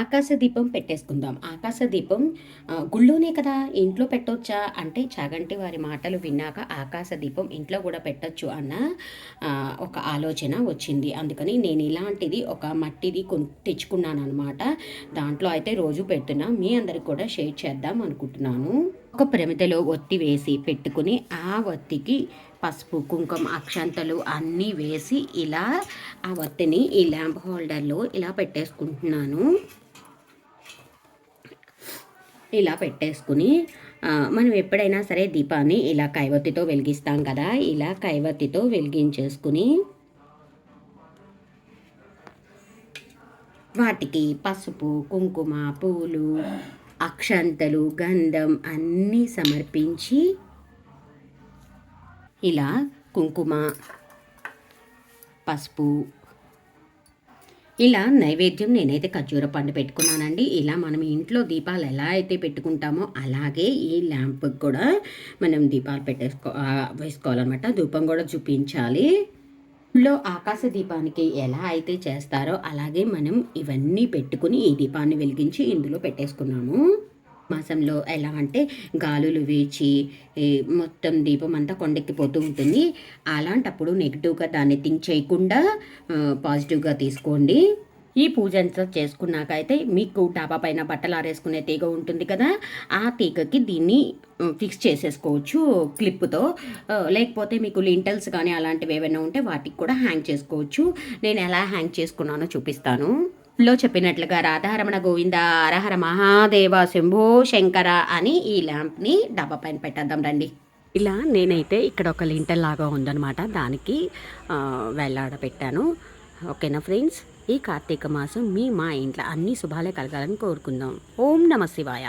ఆకాశ దీపం పెట్టేసుకుందాం. ఆకాశ దీపం గుళ్ళోనే కదా ఇంట్లో పెట్టొచ్చా? అంటే చాగంటి వారి మాటలు విన్నాక ఆకాశ దీపం ఇంట్లో కూడా పెట్టొచ్చు అన్న ఒక ఆలోచన వచ్చింది. అందుకని నేను ఇలాంటిది ఒక మట్టిది కొన్ తెచ్చుకున్నాను అనమాట దాంట్లో అయితే రోజు పెడుతున్నా. మీ అందరికి కూడా షేర్ చేద్దాం అనుకుంటున్నాను. ఒక ప్రమిదలో ఒత్తి వేసి పెట్టుకుని ఆ ఒత్తికి పసుపు కుంకుమ అక్షంతలు అన్నీ వేసి ఇలా ఆ వత్తిని ఈ ల్యాంప్ హోల్డర్లో ఇలా పెట్టేసుకుంటున్నాను. ఇలా పెట్టేసుకుని మనం ఎప్పుడైనా సరే దీపాన్ని ఇలా కైవత్తితో వెలిగిస్తాం కదా ఇలా కైవత్తితో వెలిగించేసుకుని వాటికి పసుపు కుంకుమ పూలు అక్షంతలు గంధం అన్నీ సమర్పించి ఇలా కుంకుమ పసుపు ఇలా నైవేద్యం నేనైతే ఖర్జూర పండు పెట్టుకున్నానండి. ఇలా మనం ఇంట్లో దీపాలు ఎలా అయితే పెట్టుకుంటామో అలాగే ఈ ల్యాంప్కి కూడా మనం దీపాలు పెట్టేసుకో వేసుకోవాలన్నమాట. ధూపం కూడా చూపించాలి. లో ఆకాశ దీపానికి ఎలా అయితే చేస్తారో అలాగే మనం ఇవన్నీ పెట్టుకుని ఈ దీపాన్ని వెలిగించి ఇందులో పెట్టేసుకున్నాము. మాసంలో ఎలా అంటే గాలులు వీచి మొత్తం దీపం అంతా కొండెక్కిపోతూ ఉంటుంది. అలాంటప్పుడు నెగిటివ్గా దాన్ని థింక్ చేయకుండా పాజిటివ్గా తీసుకోండి. ఈ పూజ అంతా చేసుకున్నాక అయితే మీకు డాబా పైన బట్టలు ఆరేసుకునే తీగ ఉంటుంది కదా ఆ తీగకి దీన్ని ఫిక్స్ చేసేసుకోవచ్చు క్లిప్తో. లేకపోతే మీకు లింటల్స్ కానీ అలాంటివి ఏమైనా ఉంటే వాటికి కూడా హ్యాంగ్ చేసుకోవచ్చు. నేను ఎలా హ్యాంగ్ చేసుకున్నానో చూపిస్తాను. లో చెప్పినట్లుగా రాధారమణ గోవింద అరహర మహాదేవ శంభో శంకర అని ఈ ల్యాంప్ని డబ్బా పైన పెట్టేద్దాం రండి. ఇలా నేనైతే ఇక్కడ ఒక లింటర్ లాగా ఉందన్నమాట. దానికి ఆ, ఓకేనా ఫ్రెండ్స్? ఈ కార్తీక మాసం మీ మా ఇంట్లో అన్ని శుభాలే కలగాలని కోరుకుందాం. ఓం నమ శివాయ.